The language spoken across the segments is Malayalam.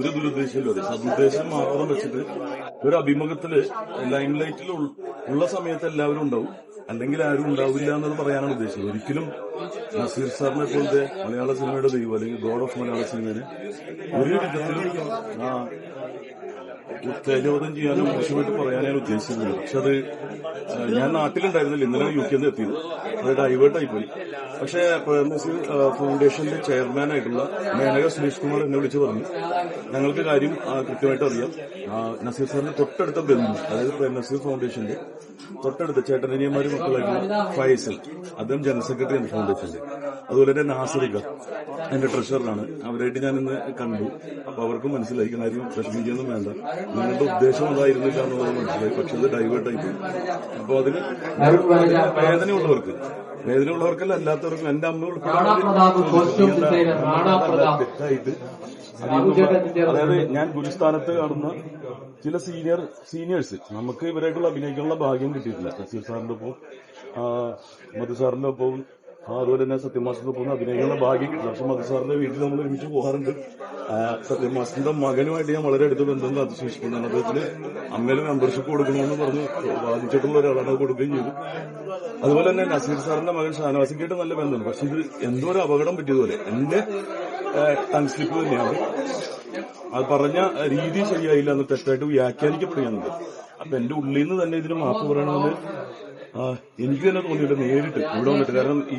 ഒരു ദുരുദ്ദേശമില്ല സദുദ്ദേശം മാത്രം വെച്ചിട്ട് ഒരു അഭിമുഖത്തിൽ ലൈം ലൈറ്റിൽ ഉള്ള സമയത്ത് എല്ലാവരും ഉണ്ടാവും. അല്ലെങ്കിൽ ആരും ഉണ്ടാവില്ല എന്നത് പറയാനാണ് ഉദ്ദേശിച്ചത്. ഒരിക്കലും നസീർ സാറിനെ പോലത്തെ മലയാള സിനിമയുടെ ദൈവം അല്ലെങ്കിൽ ഗോഡ് ഓഫ് മലയാള സിനിമയെ ഒരു വിധത്തിലും ഉത്തേജോധം ചെയ്യാനും മോശമായിട്ട് പറയാനാണ് ഉദ്ദേശിച്ചിരുന്നത് പക്ഷെ അത് ഞാൻ നാട്ടിലുണ്ടായിരുന്നില്ല. ഇന്നലെ യു കെന്ന് എത്തിയത്. അത് ഡൈവേർട്ടായി പോയി. പക്ഷേ നസീർ ഫൗണ്ടേഷന്റെ ചെയർമാനായിട്ടുള്ള മേനക സുരേഷ് കുമാർ എന്നെ വിളിച്ച് പറഞ്ഞു. ഞങ്ങൾക്ക് കാര്യം കൃത്യമായിട്ട് അറിയാം. നസീർ സാറിന്റെ തൊട്ടടുത്ത ബന്ധു അതായത് പ്രേം നസീർ ഫൗണ്ടേഷന്റെ തൊട്ടടുത്ത ചേട്ടനിയന്മാരും മക്കളായിരുന്നു. ഫൈസൽ. അദ്ദേഹം ജനറൽ സെക്രട്ടറി ആണ് ഫൗണ്ടേഷന്റെ അതുപോലെ തന്നെ നാസറിക എന്റെ ട്രഷററാണ്. അവരായിട്ട് ഞാൻ ഇന്ന് കണ്ടു. അപ്പൊ അവർക്കും മനസ്സിലായി. കാര്യം വിഷമിക്കൊന്നും വേണ്ട. നിങ്ങളുടെ ഉദ്ദേശം അതായിരുന്നില്ല എന്നുള്ളത് മനസ്സിലായി. പക്ഷെ അത് ഡൈവേർട്ടായി അപ്പൊ അതിന് വേദനയുള്ളവർക്ക് വേദനയുള്ളവർക്കല്ല അല്ലാത്തവർക്കും എന്റെ അമ്മ ഉൾപ്പെടെ അതായത് ഞാൻ ഗുരുസ്ഥാനത്ത് കാണുന്ന ചില സീനിയർ സീനിയേഴ്സ് നമുക്ക് ഇവരായിട്ടുള്ള അഭിനയിക്കാനുള്ള ഭാഗ്യം കിട്ടിയിട്ടില്ല. നസീർ സാറിന്റെ ഒപ്പം മധു സാറിന്റെ ഒപ്പവും ആ, അതുപോലെ തന്നെ സത്യമാസിന്റെ പോകുന്ന അഭിനയിക്കാനുള്ള ഭാഗ്യം. മധു സാറിന്റെ വീട്ടിൽ നമ്മൾ ഒരുമിച്ച് പോകാറുണ്ട്. സത്യമാസിന്റെ മകനുമായിട്ട് ഞാൻ വളരെ അടുത്ത് ബന്ധം അതിശേഷിക്കുന്നതാണ് അദ്ദേഹത്തിന് അമ്മയുടെ മെമ്പർഷിപ്പ് കൊടുക്കണമെന്ന് പറഞ്ഞ് ബാധിച്ചിട്ടുള്ള ഒരാളാണ് കൊടുക്കുകയും ചെയ്തു. അതുപോലെ തന്നെ നസീർ സാറിന്റെ മകൻ ഷാനവാസിക്കായിട്ട് നല്ല ബന്ധമുണ്ട്. പക്ഷെ ഇത് എന്തോ ഒരു അപകടം പറ്റിയതുപോലെ. എന്റെ ടൺസ്ലിപ്പ് സ്ലിപ്പ് തന്നെയാണ്. അത് പറഞ്ഞ രീതി ശരിയായില്ല എന്ന് തെറ്റായിട്ട് വ്യാഖ്യാനിക്കപ്പെടുകയാണ് അപ്പൊ എന്റെ ഉള്ളിൽ നിന്ന് തന്നെ ഇതിന് മാപ്പ് പറയണമെന്ന് എനിക്ക് തന്നെ തോന്നിയിട്ട് നേരിട്ട് ഇവിടെ വന്നിട്ട്. കാരണം ഈ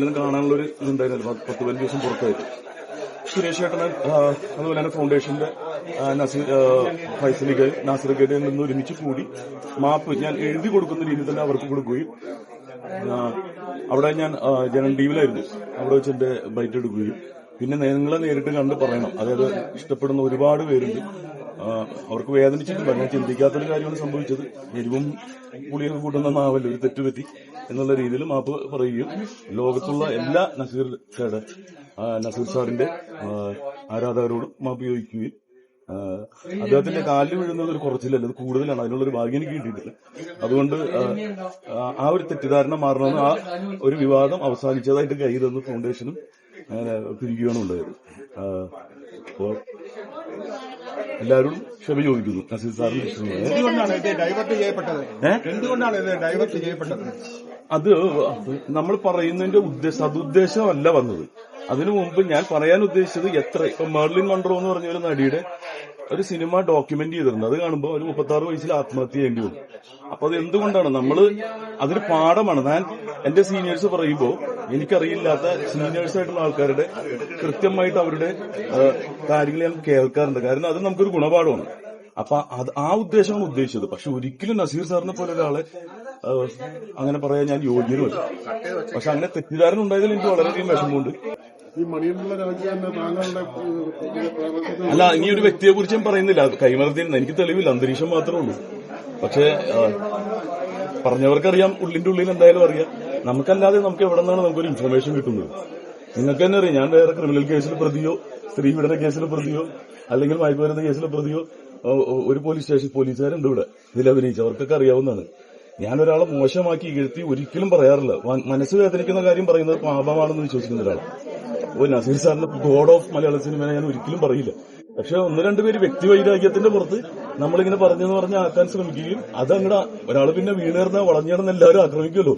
നിന്ന് കാണാനുള്ള ഒരു ഇതുണ്ടായിരുന്നല്ലോ പത്ത് പതിനഞ്ച് ദിവസം പുറത്തായിട്ട് സുരേഷ് ചേട്ടന് അതുപോലെ തന്നെ ഫൗണ്ടേഷന്റെ നസീർ ഫൈസലിക്ക് നാസിറിക്കയുടെ നിന്ന് ഒരുമിച്ച് കൂടി മാപ്പ് ഞാൻ എഴുതി കൊടുക്കുന്ന രീതിയിൽ തന്നെ അവർക്ക് കൊടുക്കുകയും അവിടെ ഞാൻ ജനൻ ടിവിയിലായിരുന്നു അവിടെ വെച്ച് എന്റെ ബൈറ്റ് എടുക്കുകയും. പിന്നെ നിങ്ങളെ നേരിട്ട് കണ്ട് പറയണം. അതായത് ഇഷ്ടപ്പെടുന്ന ഒരുപാട് പേരുണ്ട്. അവർക്ക് വേദനിച്ചിട്ടില്ല. ഞാൻ ചിന്തിക്കാത്തൊരു കാര്യമാണ് സംഭവിച്ചത്. എരിവും പുളിയൊക്കെ കൂട്ടുന്ന നാവല്ല ഒരു തെറ്റുപറ്റി എന്നുള്ള രീതിയിൽ മാപ്പ് പറയുകയും ലോകത്തുള്ള എല്ലാ നസീർ സാറുടെ നസീർ സാറിന്റെ ആരാധകരോടും മാപ്പ് ചോദിക്കുകയും അദ്ദേഹത്തിന്റെ കാലിൽ വീഴുന്നത് ഒരു കുറച്ചിലല്ല? അത് കൂടുതലാണ്. അതിനുള്ളൊരു ഭാഗ്യം എനിക്ക് കിട്ടിയിട്ടില്ല. അതുകൊണ്ട് ആ, ഒരു തെറ്റിദ്ധാരണ മാറണമെന്ന് ആ ഒരു വിവാദം അവസാനിച്ചതായിട്ട് കൈ ഫൗണ്ടേഷനും പിരിക്കുകയാണ് ഉണ്ടായത്. ആ, അപ്പോ എല്ലാവരും ക്ഷമ ചോദിക്കുന്നു. നസീർ സാറിന് എന്തുകൊണ്ടാണ് ഇത് ഡൈവേർട്ട് ചെയ്യപ്പെട്ടത്? ഏ? എന്തുകൊണ്ടാണ് ഇത് ഡൈവേർട്ട് ചെയ്യപ്പെട്ടത്? അത് നമ്മൾ പറയുന്നതിന്റെ ഉദ്ദേശ അല്ല വന്നത്. അതിനു മുമ്പ് ഞാൻ പറയാൻ ഉദ്ദേശിച്ചത് എത്ര? ഇപ്പൊ മെർലിൻ മൺട്രോ എന്ന് പറഞ്ഞ ഒരു നടിയുടെ ഒരു സിനിമ ഡോക്യുമെന്റ് ചെയ്തിരുന്നത് അത് കാണുമ്പോൾ ഒരു മുപ്പത്തി ആറ് വയസ്സിൽ ആത്മഹത്യ ചെയ്യേണ്ടി വരും അപ്പൊ അത് എന്തുകൊണ്ടാണ്? നമ്മൾ അതൊരു പാഠമാണ്. ഞാൻ എന്റെ സീനിയേഴ്സ് പറയുമ്പോൾ എനിക്കറിയില്ലാത്ത സീനിയേഴ്സ് ആയിട്ടുള്ള ആൾക്കാരുടെ കൃത്യമായിട്ട് അവരുടെ കാര്യങ്ങൾ ഞാൻ കേൾക്കാറുണ്ട്. കാരണം അത് നമുക്കൊരു ഗുണപാഠമാണ്. അപ്പൊ അത് ആ ഉദ്ദേശമാണ് ഉദ്ദേശിച്ചത്. പക്ഷെ ഒരിക്കലും നസീർ സാറിനെ പോലെ ഒരാളെ അങ്ങനെ പറയാൻ ഞാൻ യോഗ്യനുമല്ല. പക്ഷെ അങ്ങനെ തെറ്റിദ്ധാരണ ഉണ്ടായതിൽ എനിക്ക് വളരെയധികം വിഷമമുണ്ട്. അല്ല ഇനി ഒരു വ്യക്തിയെ കുറിച്ച് ഞാൻ പറയുന്നില്ല കൈമറത്തിൽ എനിക്ക് തെളിവില്ല. അന്തരീക്ഷം മാത്രമേ ഉള്ളൂ. പക്ഷേ പറഞ്ഞവർക്കറിയാം. ഉള്ളിന്റെ ഉള്ളിൽ എന്തായാലും അറിയാം. നമുക്കല്ലാതെ നമുക്ക് എവിടെ നിന്നാണ് നമുക്കൊരു ഇൻഫർമേഷൻ കിട്ടുന്നത്? നിങ്ങൾക്ക് തന്നെ അറിയാം. ഞാൻ വേറെ ക്രിമിനൽ കേസിൽ പ്രതിയോ സ്ത്രീ പീഡന കേസിൽ പ്രതിയോ അല്ലെങ്കിൽ മയക്കുമരുന്ന് കേസിൽ പ്രതിയോ ഒരു പോലീസ് സ്റ്റേഷൻ പോലീസുകാരുണ്ട് ഇവിടെ. ഇതിൽ അഭിനയിച്ചു അവർക്കൊക്കെ അറിയാവുന്നതാണ്. ഞാൻ ഒരാളെ മോശമാക്കി ഇകഴ്ത്തി ഒരിക്കലും പറയാറില്ല. മനസ്സ് വേദനിക്കുന്ന കാര്യം പറയുന്നത് പാപമാണെന്ന് വിശ്വസിക്കുന്ന ഒരാളാണ്. ഓ നസീർ സാറിന്റെ ഗോഡ് ഓഫ് മലയാള സിനിമ ഞാൻ ഒരിക്കലും പറയില്ല. പക്ഷെ ഒന്ന് രണ്ട് പേര് വ്യക്തി വൈരാഗ്യത്തിന്റെ പുറത്ത് നമ്മളിങ്ങനെ പറഞ്ഞെന്ന് പറഞ്ഞ് ആക്കാൻ ശ്രമിക്കുകയും അതങ്ങടെ ഒരാൾ പിന്നെ വീണേർന്ന വളഞ്ഞേർന്ന് എല്ലാവരും ആക്രമിക്കുമല്ലോ.